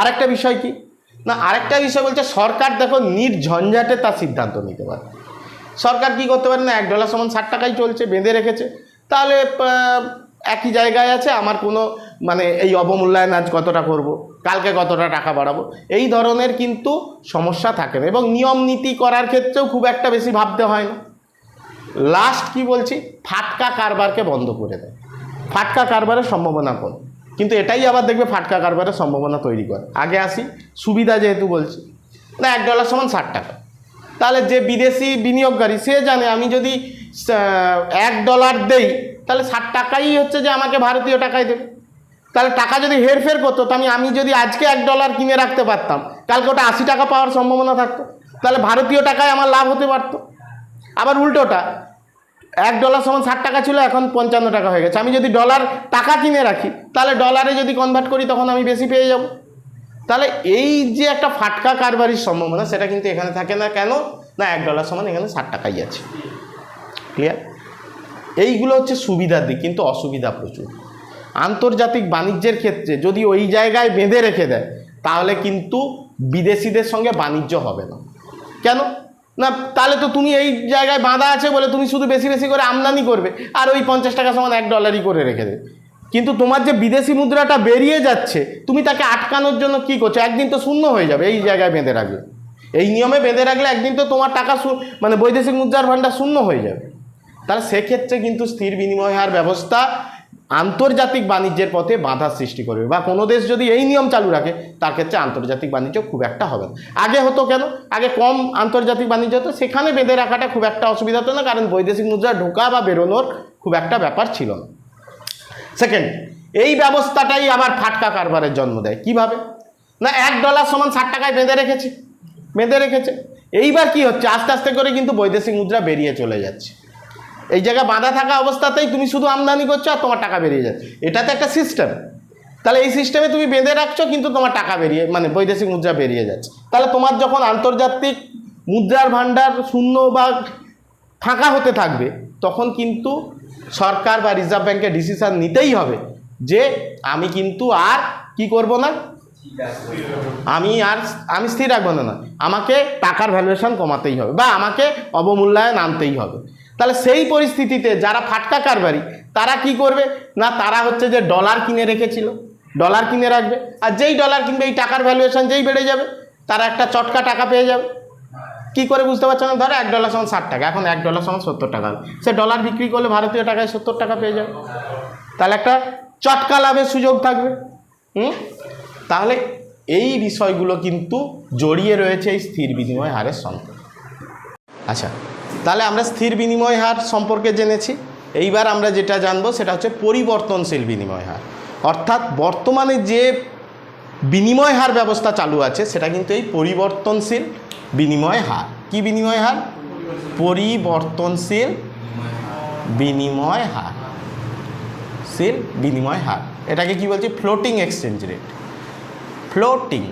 আরেকটা বিষয় কি? না, আরেকটা বিষয় বলছে, সরকার দেখো নির্ঝঞ্ঝাটে তার সিদ্ধান্ত নিতে পারে। সরকার কি করতে পারে না, এক ডলার সমান ষাট টাকাই চলছে, বেঁধে রেখেছে। তাহলে একই জায়গায় আছে, আমার কোনো মানে এই অবমূল্যায়ন আজ কতটা করব, কালকে কতটা টাকা বাড়াবো, এই ধরনের কিন্তু সমস্যা থাকে না। এবং নিয়ম নীতি করার ক্ষেত্রেও খুব একটা বেশি ভাবতে হয় না। লাস্ট কি বলছি, ফাটকা কারবারকে বন্ধ করে দেয়। ফাটকা কারবারের সম্ভাবনা কম। কিন্তু এটাই আবার দেখবে ফাটকা কারবারের সম্ভাবনা তৈরি করে। আগে আসি, সুবিধা যেহেতু বলছি, না এক ডলার সমান ষাট টাকা। তাহলে যে বিদেশি বিনিয়োগকারী, সে জানে আমি যদি এক ডলার দেই, তাহলে ষাট টাকাই হচ্ছে যে আমাকে ভারতীয় টাকায় দেবে। তাহলে টাকা যদি হেরফের করতো তো আমি আমি যদি আজকে এক ডলার কিনে রাখতে পারতাম, কালকে ওটা আশি টাকা পাওয়ার সম্ভাবনা থাকতো, তাহলে ভারতীয় টাকায় আমার লাভ হতে পারতো। আবার উল্টোটা এক ডলার সমান ষাট টাকা ছিল, এখন পঞ্চান্ন টাকা হয়ে গেছে। আমি যদি ডলার টাকা কিনে রাখি, তাহলে ডলারে যদি কনভার্ট করি, তখন আমি বেশি পেয়ে যাব। তাহলে এই যে একটা ফাটকা কারবারির সম্ভাবনা, সেটা কিন্তু এখানে থাকে না। কেন? না, এক ডলার সমান এখানে ষাট টাকাই আছে। ক্লিয়ার এইগুলো হচ্ছে সুবিধার দিক, কিন্তু অসুবিধা প্রচুর। আন্তর্জাতিক বাণিজ্যের ক্ষেত্রে যদি ওই জায়গায় বেঁধে রেখে দেয়, তাহলে কিন্তু বিদেশিদের সঙ্গে বাণিজ্য হবে না। কেন? না, তাহলে তো তুমি এই জায়গায় বাঁধা আছে বলে তুমি শুধু বেশি বেশি করে আমদানি করবে। আর ওই পঞ্চাশ টাকা সমান এক ডলারই করে রেখে দেবে কিন্তু তোমার যে বিদেশি মুদ্রাটা বেরিয়ে যাচ্ছে, তুমি তাকে আটকানোর জন্য কি করছ? একদিন তো শূন্য হয়ে যাবে এই জায়গায় বেঁধে রাখলে। এই নিয়মে বেঁধে রাখলে একদিন তো তোমার টাকা মানে বৈদেশিক মুদ্রার ভাণ্ডার শূন্য হয়ে যাবে। তাহলে সেক্ষেত্রে কিন্তু স্থির বিনিময় হার ব্যবস্থা আন্তর্জাতিক বাণিজ্যের পথে বাধা সৃষ্টি করবে বা কোনো দেশ যদি এই নিয়ম চালু রাখে, তার ক্ষেত্রে আন্তর্জাতিক বাণিজ্য খুব একটা হবে না। আগে হতো কেন? আগে কম আন্তর্জাতিক বাণিজ্য হতো, সেখানে বেঁধে রাখাটা খুব একটা অসুবিধা হতো না, কারণ বৈদেশিক মুদ্রা ঢোকা বা বেরোনোর খুব একটা ব্যাপার ছিল না। সেকেন্ড এই ব্যবস্থাটাই আবার ফাটকা কারবারের জন্ম দেয়। কীভাবে? না, এক ডলার সমান ষাট টাকায় বেঁধে রেখেছে বেঁধে রেখেছে। এইবার কি হচ্ছে? আস্তে আস্তে করে কিন্তু বৈদেশিক মুদ্রা বেরিয়ে চলে যাচ্ছে। এই জায়গায় বাঁধা থাকা অবস্থাতেই তুমি শুধু আমদানি করছ আর তোমার টাকা বেরিয়ে যাচ্ছে। এটা তো একটা সিস্টেম তাহলে এই সিস্টেমে তুমি বেঁধে রাখছো, কিন্তু তোমার টাকা বেরিয়ে মানে বৈদেশিক মুদ্রা বেরিয়ে যাচ্ছে। তাহলে তোমার যখন আন্তর্জাতিক মুদ্রার ভাণ্ডার শূন্য বা ফাঁকা হতে থাকবে, তখন কিন্তু সরকার বা রিজার্ভ ব্যাংকের ডিসিশান নিতেই হবে যে আমি কিন্তু আর কি করব না? আমি আর আমি স্থির রাখব না আমাকে টাকার ভ্যালুয়েশন কমাতেই হবে বা আমাকে অবমূল্যায়ন আনতেই হবে। তাহলে সেই পরিস্থিতিতে যারা ফাটকা কারবারি, তারা কি করবে? না, তারা হচ্ছে যে ডলার কিনে রেখেছিল। ডলার কিনে রাখবে। আর যেই ডলার কিনবে, এই টাকার ভ্যালুয়েশন যেই বেড়ে যাবে, তারা একটা চটকা টাকা পেয়ে যাবে। কি করে বুঝতে পারছ না? ধরো এক ডলার সমান ষাট টাকা, এখন এক ডলার সমান সত্তর টাকা। সে ডলার বিক্রি করলে ভারতীয় টাকায় সত্তর টাকা পেয়ে যাবে। তাহলে একটা চটকা লাভের সুযোগ থাকবে। হুম? তাহলে এই বিষয়গুলো কিন্তু জড়িয়ে রয়েছে এই স্থির বিনিময় হারের সঙ্গে। আচ্ছা তাহলে আমরা স্থির বিনিময় হার সম্পর্কে জেনেছি। এইবার আমরা যেটা জানব সেটা হচ্ছে পরিবর্তনশীল বিনিময় হার। অর্থাৎ বর্তমানে যে বিনিময় হার ব্যবস্থা চালু আছে, সেটা কিন্তু এই পরিবর্তনশীল বিনিময় হার। কি বিনিময় হার? পরিবর্তনশীল বিনিময় হার। শীল বিনিময় হার। এটাকে কি বলছি? Floating exchange rate. ফ্লোটিং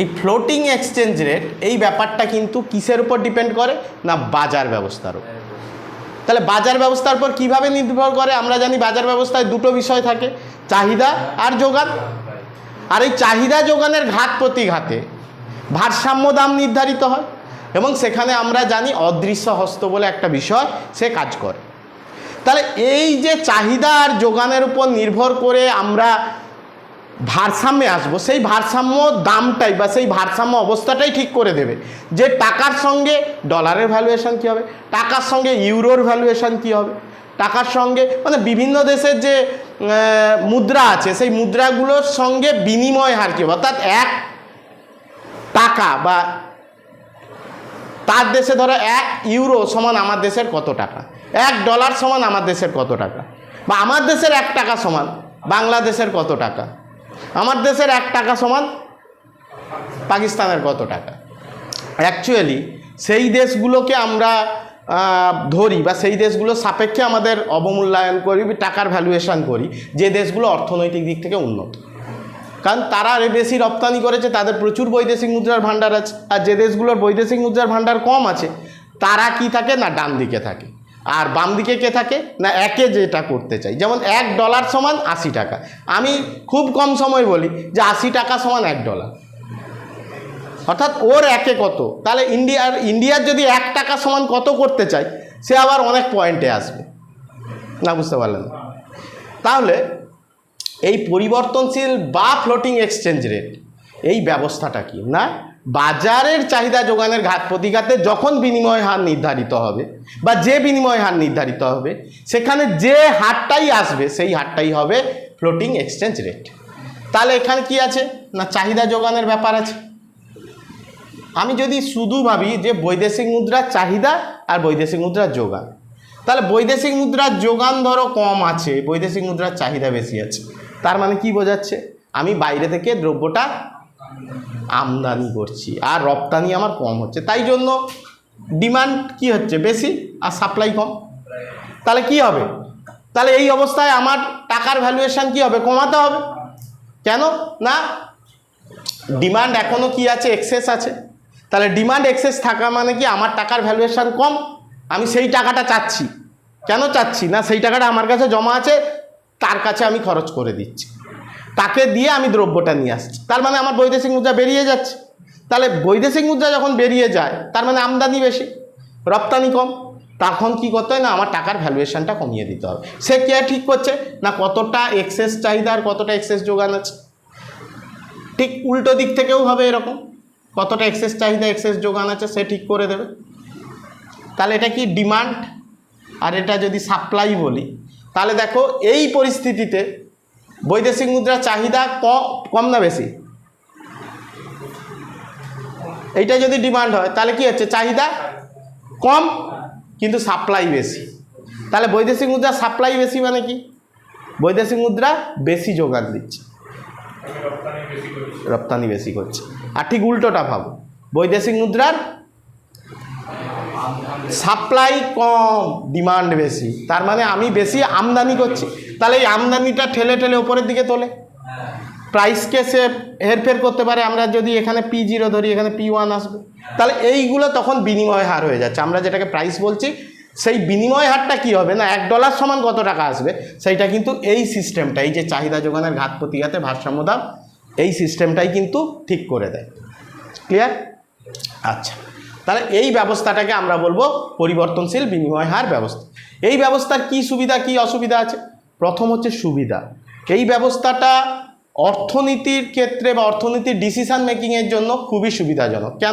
এই ফ্লোটিং এক্সচেঞ্জ রেট এই ব্যাপারটা কিন্তু কিসের উপর ডিপেন্ড করে? না, বাজার ব্যবস্থার উপর। তাহলে বাজার ব্যবস্থার উপর কীভাবে নির্ভর করে? আমরা জানি বাজার ব্যবস্থায় দুটো বিষয় থাকে, চাহিদা আর যোগান। আর এই চাহিদা যোগানের ঘাত প্রতিঘাতে ভারসাম্য দাম নির্ধারিত হয় এবং সেখানে আমরা জানি অদৃশ্য হস্ত বলে একটা বিষয় সে কাজ করে। তাহলে এই যে চাহিদা আর যোগানের উপর নির্ভর করে আমরা ভারসাম্যে আসব, সেই ভারসাম্য দামটাই বা সেই ভারসাম্য অবস্থাটাই ঠিক করে দেবে। যে টাকার সঙ্গে ডলারের ভ্যালুয়েশন কী হবে? টাকার সঙ্গে ইউরোর ভ্যালুয়েশন কী হবে? টাকার সঙ্গে মানে বিভিন্ন দেশের যে মুদ্রা আছে, সেই মুদ্রাগুলোর সঙ্গে বিনিময় হার কী হবে? অর্থাৎ এক টাকা বা তার দেশে ধরো এক ইউরো সমান আমার দেশের কত টাকা? এক ডলার সমান আমার দেশের কত টাকা? বা আমার দেশের এক টাকা সমান, বাংলাদেশের কত টাকা? আমার দেশের এক টাকা সমান পাকিস্তানের কত টাকা? অ্যাকচুয়ালি সেই দেশগুলোকে আমরা ধরি বা সেই দেশগুলো সাপেক্ষে আমাদের অবমূল্যায়ন করি, টাকার ভ্যালুয়েশন করি, যে দেশগুলো অর্থনৈতিক দিক থেকে উন্নত। কারণ তারা আরে বেশি রপ্তানি করেছে, তাদের প্রচুর বৈদেশিক মুদ্রার ভাণ্ডার আছে, আর যে দেশগুলোর বৈদেশিক মুদ্রার ভাণ্ডার কম আছে, তারা কি থাকে না ডান দিকে থাকে। আর বাম দিকে কে থাকে? না, একে যেটা করতে চাই। যেমন এক ডলার সমান আশি টাকা। আমি খুব কম সময় বলি যে আশি টাকা সমান এক ডলার। অর্থাৎ ওর একে কত? তাহলে ইন্ডিয়ার ইন্ডিয়ার যদি এক টাকা সমান কত করতে চাই সে আবার অনেক পয়েন্টে আসবে। না, বুঝতে পারলেন? তাহলে এই পরিবর্তনশীল বা ফ্লোটিং এক্সচেঞ্জ রেট এই ব্যবস্থাটা কি? না বাজারের চাহিদা যোগানের ঘাত প্রতিঘাতে যখন বিনিময় হার নির্ধারিত হবে বা যে বিনিময় হার নির্ধারিত হবে, সেখানে যে হারটাই আসবে, সেই হারটাই হবে ফ্লোটিং এক্সচেঞ্জ রেট তাহলে এখানে কি আছে? না, চাহিদা যোগানের ব্যাপার আছে। আমি যদি শুধু ভাবি যে বৈদেশিক মুদ্রার চাহিদা আর বৈদেশিক মুদ্রার যোগান, তাহলে বৈদেশিক মুদ্রার যোগান ধরো কম আছে, বৈদেশিক মুদ্রার চাহিদা বেশি আছে। তার মানে কি বোঝাচ্ছে? আমি বাইরে থেকে দ্রব্যটা আমদানি করছি, আর রপ্তানি আমার কম হচ্ছে। তাই জন্য ডিমান্ড কি হচ্ছে? বেশি আর সাপ্লাই কম। তাহলে কি হবে? তাহলে এই অবস্থায় আমার টাকার ভ্যালুয়েশন কি হবে? কমাতে হবে। কেন? না ডিমান্ড এখনও কি আছে? এক্সেস আছে। তাহলে ডিমান্ড এক্সেস থাকা মানে কি? আমার টাকার ভ্যালুয়েশন কম। আমি সেই টাকাটা চাচ্ছি। কেন চাচ্ছি? না, সেই টাকাটা আমার কাছে জমা আছে, তার কাছে আমি খরচ করে দিচ্ছি। তাকে দিয়ে আমি দ্রব্যটা নিয়ে আসছি। তার মানে আমার বৈদেশিক মুদ্রা বেরিয়ে যাচ্ছে। তাহলে বৈদেশিক মুদ্রা যখন বেরিয়ে যায়, তার মানে আমদানি বেশি, রপ্তানি কম। তখন কি করতে হয় না, আমার টাকার ভ্যালুয়েশনটা কমিয়ে দিতে হবে। সে কে ঠিক করছে? না, কতটা এক্সেস চাহিদা আর কতটা এক্সেস যোগান আছে? ঠিক উল্টো দিক থেকেও হবে এরকম। কতটা এক্সেস চাহিদা এক্সেস যোগান আছে, সে ঠিক করে দেবে। তাহলে এটা কি ডিমান্ড আর এটা যদি সাপ্লাই বলি, তাহলে দেখো এই পরিস্থিতিতে বৈদেশিক মুদ্রার চাহিদা কম না বেশি? এইটা যদি ডিমান্ড হয়, তাহলে কি হচ্ছে? চাহিদা কম, কিন্তু সাপ্লাই বেশি। তাহলে বৈদেশিক মুদ্রা সাপ্লাই বেশি মানে কি? বৈদেশিক মুদ্রা বেশি যোগান দিচ্ছে। রপ্তানি বেশি করছে। আর ঠিক উল্টোটা ভাবো। বৈদেশিক মুদ্রার সাপ্লাই কম, ডিমান্ড বেশি। তার মানে আমি বেশি আমদানি করছি। তাহলে এই আমদানিটা ঠেলে ঠেলে ওপরের দিকে তোলে। প্রাইসকে সে হেরফের করতে পারে। আমরা যদি এখানে পি জিরো ধরি, এখানে পি ওয়ান আসবে। তাহলে এইগুলো তখন বিনিময় হার হয়ে যাচ্ছে। আমরা যেটাকে প্রাইস বলছি, সেই বিনিময় হারটা কি হবে না? এক ডলার সমান কত টাকা আসবে? সেইটা কিন্তু এই সিস্টেমটা এই যে চাহিদা যোগানের ঘাত প্রতিঘাতে ভারসাম্য দাম এই সিস্টেমটাই কিন্তু ঠিক করে দেয়। ক্লিয়ার আচ্ছা। তাহলে এই ব্যবস্থাটাকে আমরা বলব পরিবর্তনশীল বিনিময় হার ব্যবস্থা। এই ব্যবস্থার কি সুবিধা, কি অসুবিধা আছে? প্রথম হচ্ছে সুবিধা। এই ব্যবস্থাটা অর্থনীতির ক্ষেত্রে বা অর্থনীতির ডিসিশান মেকিংয়ের জন্য খুবই সুবিধাজনক। কেন